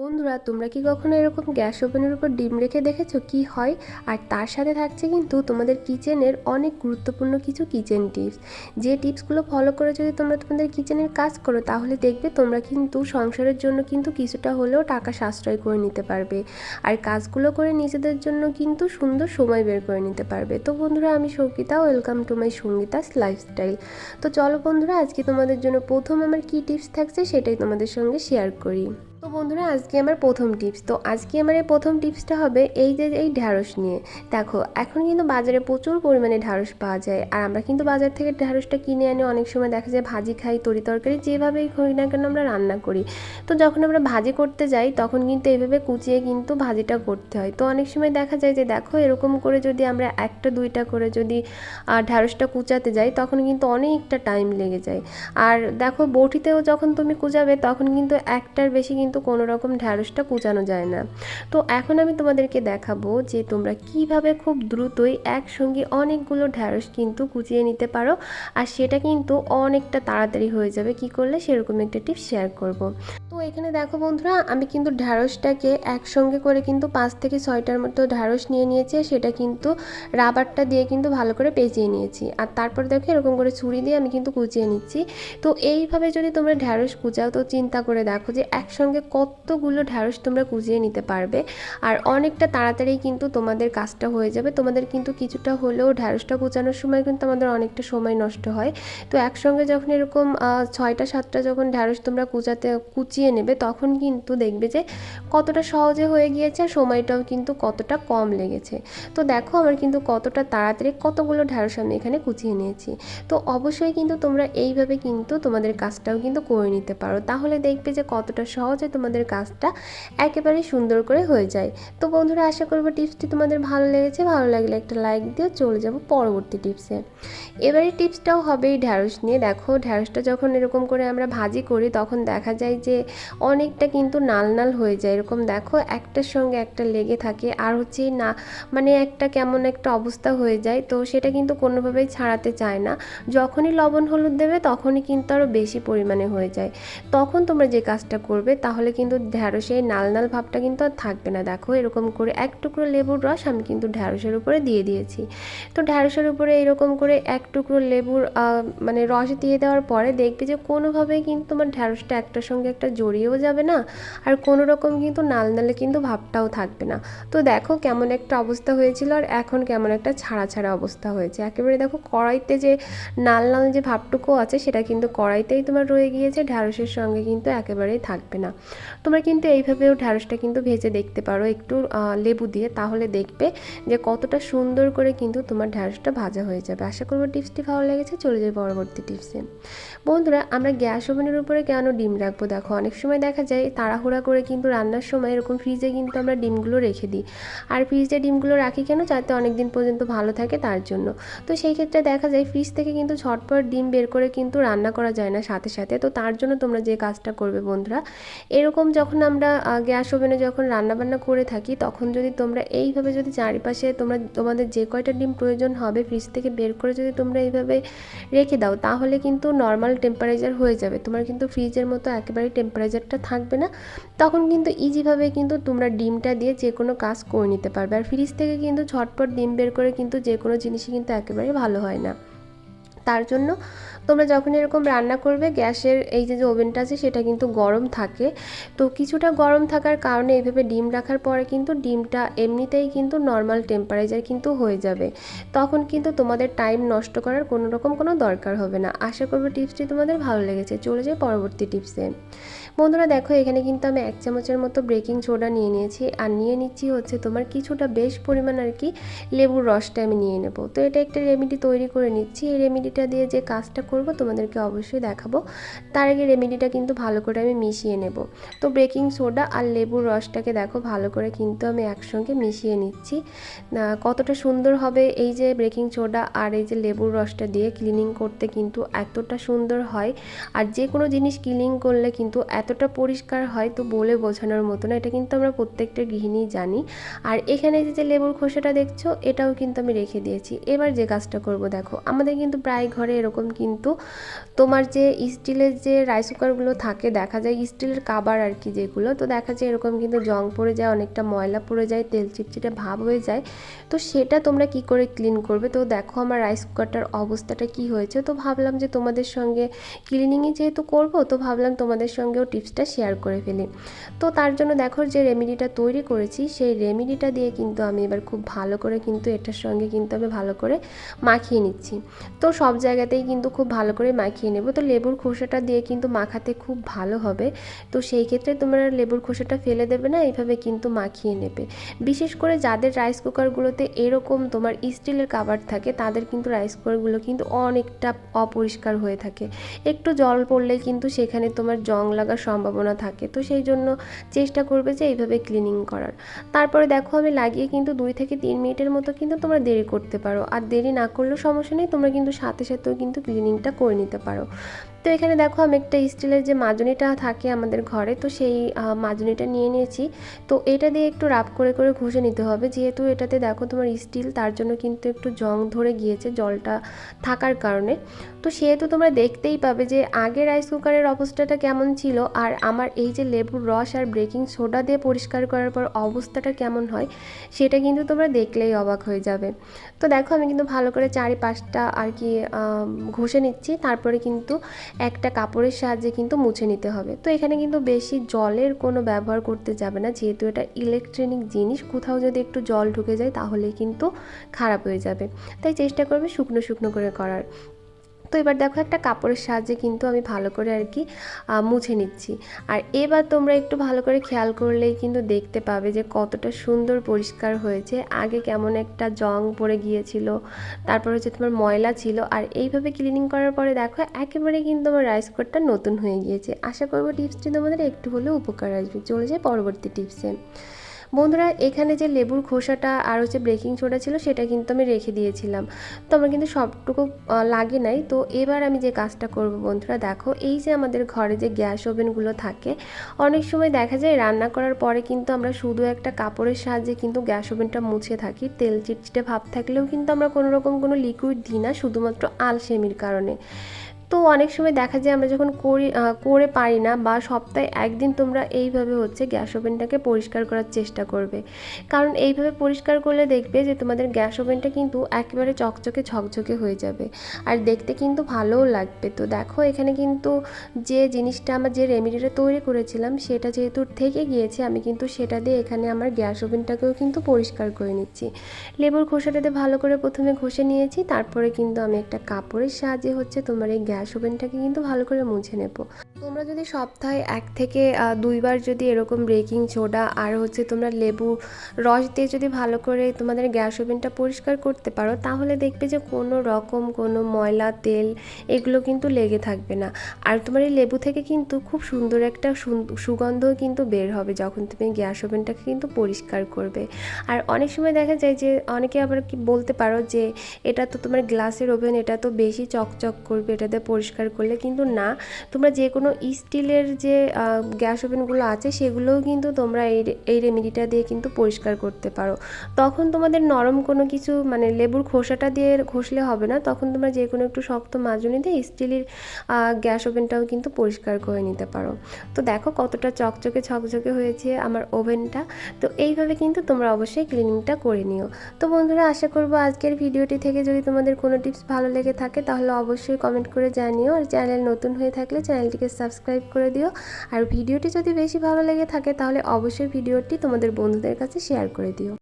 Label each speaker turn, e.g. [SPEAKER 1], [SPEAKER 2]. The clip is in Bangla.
[SPEAKER 1] বন্ধুরা, তোমরা কি কখনো এরকম গ্যাস ওভেনের উপর ডিম রেখে দেখেছ কি হয়? আর তার সাথে থাকছে কিন্তু তোমাদের কিচেনের অনেক গুরুত্বপূর্ণ কিছু কিচেন টিপস। যে টিপসগুলো ফলো করে যদি তোমরা তোমাদের কিচেনের কাজ করো, তাহলে দেখবে তোমরা কিন্তু সংসারের জন্য কিন্তু কিছুটা হলেও টাকা সাশ্রয় করে নিতে পারবে। আর কাজগুলো করে নিজেদের জন্য কিন্তু সুন্দর সময় বের করে নিতে পারবে। তো বন্ধুরা, আমি Sangeeta, welcome to my Sangeeta's lifestyle. তো চলো বন্ধুরা, আজকে তোমাদের জন্য প্রথম আমার কী টিপস থাকছে সেটাই তোমাদের সঙ্গে শেয়ার করি। তো বন্ধুরা, আজকে আমার প্রথম টিপস তো আজকে আমার এই প্রথম টিপসটা হবে এই যে, এই ঢ্যাঁড়স নিয়ে। দেখো, এখন কিন্তু বাজারে প্রচুর পরিমাণে ঢ্যাঁড়স পাওয়া যায়। আর আমরা কিন্তু বাজার থেকে ঢ্যাঁড়সটা কিনে আনি অনেক সময় দেখা যায় ভাজি খাই, তরি তরকারি যেভাবেই করি না কেন আমরা রান্না করি। তো যখন আমরা ভাজি করতে যাই, তখন কিন্তু এইভাবে কুচিয়ে কিন্তু ভাজিটা করতে হয়। তো অনেক সময় দেখা যায় যে, দেখো, এরকম করে যদি আমরা একটা, দুইটা করে যদি ঢ্যাঁড়সটা কুচাতে যাই, তখন কিন্তু অনেকটা টাইম লেগে যায়। আর দেখো, বটিতেও যখন তুমি কুচাবে, তখন কিন্তু একটার বেশি কিন্তু কোনো রকম ঢ্যাঁড়সটা কুচানো যায় না। তো এখন আমি তোমাদেরকে দেখাবো যে তোমরা কীভাবে খুব দ্রুতই একসঙ্গে অনেকগুলো ঢ্যাঁড়স কিন্তু কুচিয়ে নিতে পারো। আর সেটা কিন্তু অনেকটা তাড়াতাড়ি হয়ে যাবে। কি করলে? সেরকম একটা টিপস শেয়ার করব। এখানে দেখো বন্ধুরা, আমি কিন্তু ঢ্যাঁড়সটাকে একসঙ্গে করে কিন্তু পাঁচ থেকে ছয়টার মতো ঢ্যাঁড়স নিয়ে নিয়েছি সেটা কিন্তু রাবারটা দিয়ে কিন্তু ভালো করে পেঁচিয়ে নিয়েছি। আর তারপর দেখো এরকম করে ছুরি দিয়ে আমি কিন্তু কুচিয়ে নিচ্ছি। তো এইভাবে যদি তোমরা ঢ্যাঁড়স কুচাও, তো চিন্তা করে দেখো যে একসঙ্গে কতগুলো ঢ্যাঁড়স তোমরা কুচিয়ে নিতে পারবে। আর অনেকটা তাড়াতাড়ি কিন্তু তোমাদের কাজটা হয়ে যাবে। তোমাদের কিন্তু কিছুটা হলেও ঢ্যাঁড়সটা কুচানোর সময় কিন্তু আমাদের অনেকটা সময় নষ্ট হয়। তো একসঙ্গে যখন এরকম ছয়টা, সাতটা যখন ঢ্যাঁড়স তোমরা কুচাতে, কুচিয়ে নেবে, তখন কিন্তু দেখবে যে কতটা সহজে হয়ে গিয়েছে আর সময়টাও কিন্তু কতটা কম লেগেছে। তো দেখো আমার কিন্তু কতটা তাড়াতাড়ি কতগুলো ঢ্যাঁড়স আমি এখানে কুচিয়ে নিয়েছি। তো অবশ্যই কিন্তু তোমরা এইভাবে কিন্তু তোমাদের কাজটাও কিন্তু করে নিতে পারো। তাহলে দেখবে যে কতটা সহজে তোমাদের কাজটা একেবারে সুন্দর করে হয়ে যায়। তো বন্ধুরা, আশা করব টিপসটি তোমাদের ভালো লেগেছে। ভালো লাগলে একটা লাইক দিয়ে চলে যাব পরবর্তী টিপসে। এবারে টিপসটাও হবে এই ঢ্যাঁড়স নিয়ে। দেখো ঢ্যাঁড়সটা যখন এরকম করে আমরা ভাজি করি, তখন দেখা যায় যে অনেকটা কিন্তু নাল নাল হয়ে যায়। এরকম দেখো, একটার সঙ্গে একটা লেগে থাকে। আর হচ্ছে না মানে একটা কেমন একটা অবস্থা হয়ে যায়, তো সেটা কিন্তু কোনোভাবেই ছাড়াতে চায় না। যখনই লবণ হলুদ দেবে, তখনই কিন্তু আরও বেশি পরিমাণে হয়ে যায়। তখন তোমরা যে কাজটা করবে, তাহলে কিন্তু ঢ্যাঁড়সে এই নাল নাল ভাবটা কিন্তু আর থাকবে না। দেখো, এরকম করে এক টুকরো লেবুর রস আমি কিন্তু ঢ্যাঁড়সের উপরে দিয়ে দিয়েছি। তো ঢ্যাঁড়সের উপরে এরকম করে এক টুকরো লেবুর মানে রস দিয়ে দেওয়ার পরে দেখবে যে কোনোভাবেই কিন্তু তোমার ঢ্যাঁড়সটা একটার সঙ্গে একটা জড়িয়েও যাবে না। আর কোনো রকম কিন্তু নাল নালে কিন্তু ভাবটাও থাকবে না। তো দেখো কেমন একটা অবস্থা হয়েছিল আর এখন কেমন একটা ছাড়া ছাড়া অবস্থা হয়েছে। একেবারে দেখো কড়াইতে যে নাল নাল যে ভাবটুকু আছে সেটা কিন্তু কড়াইতেই তোমার রয়ে গিয়েছে, ঢ্যাঁড়সের সঙ্গে কিন্তু একেবারেই থাকবে না। তোমরা কিন্তু এইভাবেও ঢ্যাঁড়সটা কিন্তু ভেজে দেখতে পারো, একটু লেবু দিয়ে তাহলে দেখবে যে কতটা সুন্দর করে কিন্তু তোমার ঢ্যাঁড়সটা ভাজা হয়ে যাবে। আশা করব টিপসটি ভালো লেগেছে, চলে যাই পরবর্তী টিপসে। বন্ধুরা, আমরা গ্যাস ওভেনের উপরে কেন ডিম রাখব? দেখো, অনেক সময় দেখা যায় তাড়াহুড়া করে কিন্তু রান্নার সময় এরকম ফ্রিজে কিন্তু আমরা ডিমগুলো রেখে দিই। আর ফ্রিজে ডিমগুলো রাখি কেন? যাতে অনেক দিন পর্যন্ত ভালো থাকে তার জন্য। তো সেই ক্ষেত্রে দেখা যায় ফ্রিজ থেকে কিন্তু ঝটপট ডিম বের করে কিন্তু রান্না করা যায় না সাথে সাথে। তো তার জন্য তোমরা যে কাজটা করবে বন্ধুরা, এরকম যখন আমরা গ্যাস ওভেনে যখন রান্না বান্না করে থাকি, তখন যদি তোমরা এইভাবে যদি চারিপাশে তোমরা, তোমাদের যে কয়টা ডিম প্রয়োজন হবে ফ্রিজ থেকে বের করে যদি তোমরা এইভাবে রেখে দাও, তাহলে কিন্তু নর্মাল টেম্পারেচার হয়ে যাবে। তোমার কিন্তু ফ্রিজের মতো একেবারে টেম্পারেচারটা থাকবে না, তখন কিন্তু ইজিভাবে কিন্তু তোমরা ডিমটা দিয়ে যে কোনো কাজ করে নিতে পারবে। আর ফ্রিজ থেকে কিন্তু ঝটপট ডিম বের করে কিন্তু যে কোনো জিনিসই কিন্তু একেবারে ভালো হয় না। তার জন্য তোমরা যখন এরকম রান্না করবে, গ্যাসের এই যে যে ওভেনটা আছে, সেটা কিন্তু গরম থাকে। তো কিছুটা গরম থাকার কারণে এইভাবে ডিম রাখার পরে কিন্তু ডিমটা এমনিতেই কিন্তু নর্মাল টেম্পারেচার কিন্তু হয়ে যাবে। তখন কিন্তু তোমাদের টাইম নষ্ট করার কোনো রকম কোনো দরকার হবে না। আশা করব টিপসটি তোমাদের ভালো লেগেছে। চলে যাই পরবর্তী টিপসে। বন্ধুরা দেখো, এখানে কিন্তু আমি এক চামচের মতো বেকিং সোডা নিয়ে নিয়েছি। আর নিয়ে নিচ্ছি হচ্ছে তোমার কিছুটা বেশ পরিমাণ আর কি লেবুর রসটা আমি নিয়ে নেব। তো এটা একটা রেমেডি তৈরি করে নিচ্ছি। এই রেমেডিটা দিয়ে যে কাজটা করব তোমাদেরকে অবশ্যই দেখাবো। তার আগে রেমেডিটা কিন্তু ভালো করে আমি মিশিয়ে নেব। তো বেকিং সোডা আর লেবুর রসটাকে দেখো, ভালো করে কিন্তু আমি একসঙ্গে মিশিয়ে নিচ্ছি। কতটা সুন্দর হবে এই যে বেকিং সোডা আর এই যে লেবুর রসটা দিয়ে ক্লিনিং করতে কিন্তু এতটা সুন্দর হয়। আর যে কোনো জিনিস ক্লিনিং করলে কিন্তু এতটা পরিষ্কার হয় তো বলে বোঝানোর মতো না, এটা কিন্তু আমরা প্রত্যেকটা গৃহিণী জানি। আর এখানে যে যে লেবুর খোসাটা দেখছ, এটাও কিন্তু আমি রেখে দিয়েছি। এবার যে কাজটা করব, দেখো, আমাদের কিন্তু প্রায় ঘরে এরকম কিন্তু তোমার যে স্টিলের যে রাইস কুকারগুলো থাকে, দেখা যায় স্টিলের কাবার আর কি যেগুলো, তো দেখা যায় এরকম কিন্তু জং পড়ে যায়, অনেকটা ময়লা পড়ে যায়, তেল চিটচিটে ভাব হয়ে যায়। তো সেটা তোমরা কি করে ক্লিন করবে? তো দেখো আমার রাইস কুকারটার অবস্থাটা কি হয়েছে। তো ভাবলাম যে তোমাদের সঙ্গে ক্লিনিংই যেহেতু করব, তো ভাবলাম তোমাদের সঙ্গেও টিপসটা শেয়ার করে ফেলি। তো তার জন্য দেখো যে রেমেডিটা তৈরি করেছি, সেই রেমেডিটা দিয়ে কিন্তু আমি এবার খুব ভালো করে কিন্তু এটার সঙ্গে কিন্তু আমি ভালো করে মাখিয়ে নিচ্ছি। তো সব জায়গাতেই কিন্তু খুব ভালো করে মাখিয়ে নেব। তো লেবুর খোসাটা দিয়ে কিন্তু মাখাতে খুব ভালো হবে। তো সেই ক্ষেত্রে তোমরা লেবুর খোসাটা ফেলে দেবে না, এইভাবে কিন্তু মাখিয়ে নেবে। বিশেষ করে যাদের রাইস কুকারগুলোতে এরকম তোমার স্টিলের কাবার থাকে, তাদের কিন্তু রাইস কুকারগুলো কিন্তু অনেকটা অপরিষ্কার হয়ে থাকে। একটু জল পড়লে কিন্তু সেখানে তোমার জং লাগার সম্ভাবনা থাকে। তো সেই জন্য চেষ্টা করবে যে এইভাবে ক্লিনিং করার। তারপরে দেখো আমি লাগিয়ে কিন্তু দুই থেকে তিন মিনিটের মতো কিন্তু তোমরা দেরি করতে পারো। আর দেরি না করলেও সমস্যা নেই, তোমরা কিন্তু সাথে সাথেও কিন্তু ক্লিনিংটা করে নিতে পারো। তো এখানে দেখো আমি একটা স্টিলের যে মাজনিটা থাকে আমাদের ঘরে, তো সেই মাজনিটা নিয়ে নিয়েছি। তো এটা দিয়ে একটু রাব করে করে ঘষে নিতে হবে। যেহেতু এটাতে দেখো তোমার স্টিল, তার জন্য কিন্তু একটু জং ধরে গিয়েছে জলটা থাকার কারণে। তো সেহেতু তোমরা দেখতেই পাবে যে আগে রাইস কুকারের অবস্থাটা কেমন ছিল, আর আমার এই যে লেবুর রস আর ব্রেকিং সোডা দিয়ে পরিষ্কার করার পর অবস্থাটা কেমন হয়, সেটা কিন্তু তোমরা দেখলেই অবাক হয়ে যাবে। তো দেখো আমি কিন্তু ভালো করে চারিপাশটা আর কি ঘষে নিচ্ছি। তারপরে কিন্তু একটা কাপড়ের সাহায্যে কিন্তু মুছে নিতে হবে। তো এখানে কিন্তু বেশি জলের কোনো ব্যবহার করতে যাবে না। যেহেতু এটা ইলেকট্রনিক জিনিস, কোথাও যদি একটু জল ঢুকে যায় তাহলে কিন্তু খারাপ হয়ে যাবে। তাই চেষ্টা করবে শুকনো শুকনো করে করার। তো এবার দেখো একটা কাপড়ের সাহায্যে কিন্তু আমি ভালো করে আর কি মুছে নিচ্ছি। আর এবার তোমরা একটু ভালো করে খেয়াল করলেই কিন্তু দেখতে পাবে যে কতটা সুন্দর পরিষ্কার হয়েছে। আগে কেমন একটা জং পড়ে গিয়েছিল, তারপর হচ্ছে তোমার ময়লা ছিল, আর এইভাবে ক্লিনিং করার পরে দেখো একেবারে কিন্তু আমার রাইস কুকারটা নতুন হয়ে গিয়েছে। আশা করব টিপসটি তোমাদের একটু হলেও উপকার আসবে। চলে যায় পরবর্তী টিপসে বন্ধুরা, এখানে যে লেবুর খোসাটা আর হচ্ছে বেকিং সোডা ছিল, সেটা কিন্তু আমি রেখে দিয়েছিলাম। তো আমার কিন্তু সবটুকু লাগে নাই। তো এবার আমি যে কাজটা করব বন্ধুরা, দেখো, এই যে আমাদের ঘরে যে গ্যাস ওভেনগুলো থাকে, অনেক সময় দেখা যায় রান্না করার পরে কিন্তু আমরা শুধু একটা কাপড়ের সাহায্যে কিন্তু গ্যাস ওভেনটা মুছে থাকি। তেল চিটচিটে ভাব থাকলেও কিন্তু আমরা কোনো রকম কোনো লিকুইড দিই না, শুধুমাত্র আলসেমির কারণে। তো অনেক সময় দেখা যায় আমরা যখন করি করে পারি না বা সপ্তাহে একদিন তোমরা এইভাবে হচ্ছে গ্যাস ওভেনটাকে পরিষ্কার করার চেষ্টা করবে। কারণ এইভাবে পরিষ্কার করলে দেখবে যে তোমাদের গ্যাস ওভেনটা কিন্তু একেবারে চকচকে ঝকঝকে হয়ে যাবে। আর দেখতে কিন্তু ভালোও লাগবে। তো দেখো এখানে কিন্তু যে জিনিসটা আমার যে রেমেডিটা তৈরি করেছিলাম সেটা যেহেতু থেকে গিয়েছে, আমি কিন্তু সেটা দিয়ে এখানে আমার গ্যাস ওভেনটাকেও কিন্তু পরিষ্কার করে নিচ্ছি। লেবুর খোসাটাতে ভালো করে প্রথমে ঘষে নিয়েছি, তারপরে কিন্তু আমি একটা কাপড়ের সাহায্যে হচ্ছে তোমার এই গ্যাস গ্যাস ওভেনটাকে কিন্তু ভালো করে মুছে নেব। তোমরা যদি সপ্তাহে এক থেকে দুইবার যদি এরকম বেকিং সোডা আর হচ্ছে তোমরা লেবু রস দিয়ে যদি ভালো করে তোমাদের গ্যাস ওভেনটা পরিষ্কার করতে পারো, তাহলে দেখবে যে কোনো রকম কোনো ময়লা, তেল এগুলো কিন্তু লেগে থাকবে না। আর তোমার এই লেবু থেকে কিন্তু খুব সুন্দর একটা সুগন্ধও কিন্তু বের হবে যখন তুমি গ্যাস ওভেনটাকে কিন্তু পরিষ্কার করবে। আর অনেক সময় দেখা যায় যে অনেকে আবার কি বলতে পারো যে, এটা তো তোমার গ্লাসের ওভেন, এটা তো বেশি চকচক করবে, এটাতে পরিষ্কার করলে। কিন্তু না, তোমরা যে কোনো স্টিলের যে গ্যাস ওভেনগুলো আছে, সেগুলোও কিন্তু তোমরা এই এই রেমেডিটা দিয়ে কিন্তু পরিষ্কার করতে পারো। তখন তোমাদের নরম কোনো কিছু মানে লেবুর খোসাটা দিয়ে ঘষলে হবে না। তখন তোমরা যে কোনো একটু শক্ত মাজুনি দিয়ে স্টিলের গ্যাস ওভেনটাও কিন্তু পরিষ্কার করে নিতে পারো। তো দেখো কতটা চকচকে ছকচকে হয়েছে আমার ওভেনটা। তো এইভাবে কিন্তু তোমরা অবশ্যই ক্লিনিংটা করে নিও। তো বন্ধুরা, আশা করব আজকের ভিডিওটি থেকে যদি তোমাদের কোনো টিপস ভালো লেগে থাকে, তাহলে অবশ্যই কমেন্ট করে জানিও আর চ্যানেল নতুন হয়ে থাকলে চ্যানেলটিকে সাবস্ক্রাইব করে দিও। আর ভিডিওটি যদি বেশি ভালো লেগে থাকে তাহলে অবশ্যই ভিডিওটি তোমাদের বন্ধুদের কাছে শেয়ার করে দিও।